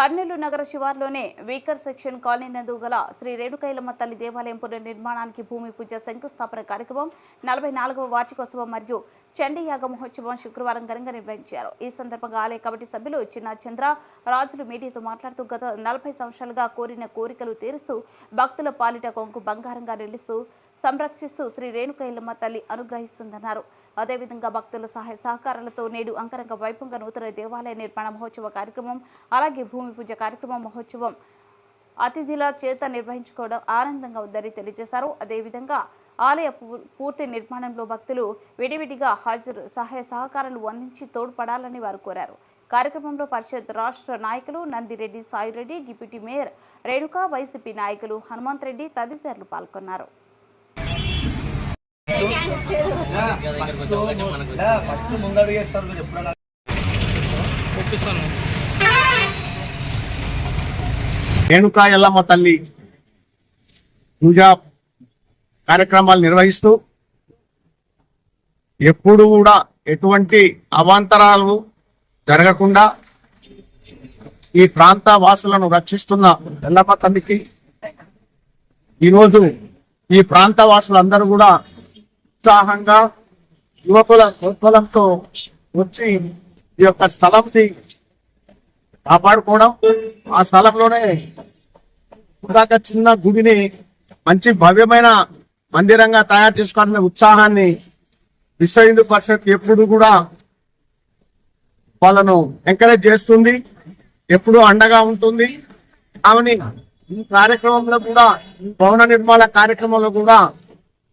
కర్నూలు నగర శివార్లోనే weaker section colony నందు గల శ్రీ రేణుకైలమ్మ తల్లి దేవాలయం పునర్నిర్మాణానికి భూమి పూజ శంకుస్థాపన కార్యక్రమం నలభై నాలుగవ వార్షికోత్సవం మరియు చండీయాగ మహోత్సవం శుక్రవారం ఘనంగా నిర్వహించారు. ఈ సందర్భంగా ఆలయ కమిటీ సభ్యులు చిన్న చంద్ర రాజులు మీడియాతో మాట్లాడుతూ గత నలభై సంవత్సరాలుగా కోరిన కోరికలు తీరుస్తూ భక్తుల పాలిట కొంకు బంగారంగా నిలుస్తూ సంరక్షిస్తూ శ్రీ రేణుకైలమ్మ తల్లి అనుగ్రహిస్తుందన్నారు. అదేవిధంగా భక్తుల సహాయ సహకారాలతో నేడు అంకరంగ వైభవంగా నూతన దేవాలయ నిర్మాణ మహోత్సవ కార్యక్రమం అలాగే భూమి పూజ కార్యక్రమం మహోత్సవం అతిథుల చేత నిర్వహించుకోవడం ఆనందంగా ఉందని తెలియజేశారు. అదేవిధంగా ఆలయ పూర్తి నిర్మాణంలో భక్తులు విడివిడిగా హాజరు సహాయ సహకారాలు అందించి తోడ్పడాలని వారు కోరారు. కార్యక్రమంలో పరిషత్ రాష్ట్ర నాయకులు Nandireddy Saireddy deputy mayor Renuka YCP నాయకులు హనుమంత్ రెడ్డి తదితరులు పాల్గొన్నారు. ముందడుగు రేణుకా ఎల్లమ్మ తల్లి పూజా కార్యక్రమాలు నిర్వహిస్తూ ఎప్పుడు కూడా ఎటువంటి అవాంతరాలు జరగకుండా ఈ ప్రాంత వాసులను రక్షిస్తున్న ఎల్లమ్మ తల్లికి ఈరోజు ఈ ప్రాంత వాసులందరూ కూడా ఉత్సాహంగా యువకుల ప్రోత్బలంతో వచ్చి ఈ యొక్క స్థలంని కాపాడుకోవడం ఆ స్థలంలోనే ఇందాక చిన్న గుడిని మంచి భవ్యమైన మందిరంగా తయారు చేసుకోవాలనే ఉత్సాహాన్ని విశ్వ హిందూ పరిషత్ ఎప్పుడు కూడా వాళ్ళను ఎంకరేజ్ చేస్తుంది ఎప్పుడు అండగా ఉంటుంది. ఆమెని ఈ కార్యక్రమంలో కూడా భవన నిర్మాణ కార్యక్రమంలో కూడా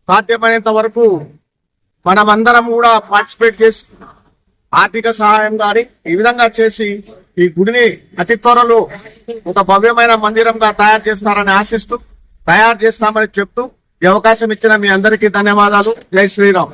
సాధ్యమైనంత వరకు మనమందరం కూడా పార్టిసిపేట్ చేసి ఆర్థిక సహాయం కానీ ఈ విధంగా చేసి ఈ గుడిని అతి త్వరలో ఒక భవ్యమైన మందిరంగా తయారు చేస్తారని ఆశిస్తూ తయారు చేస్తామని చెప్తూ ఈ అవకాశం ఇచ్చిన మీ అందరికీ ధన్యవాదాలు. జై శ్రీరామ్.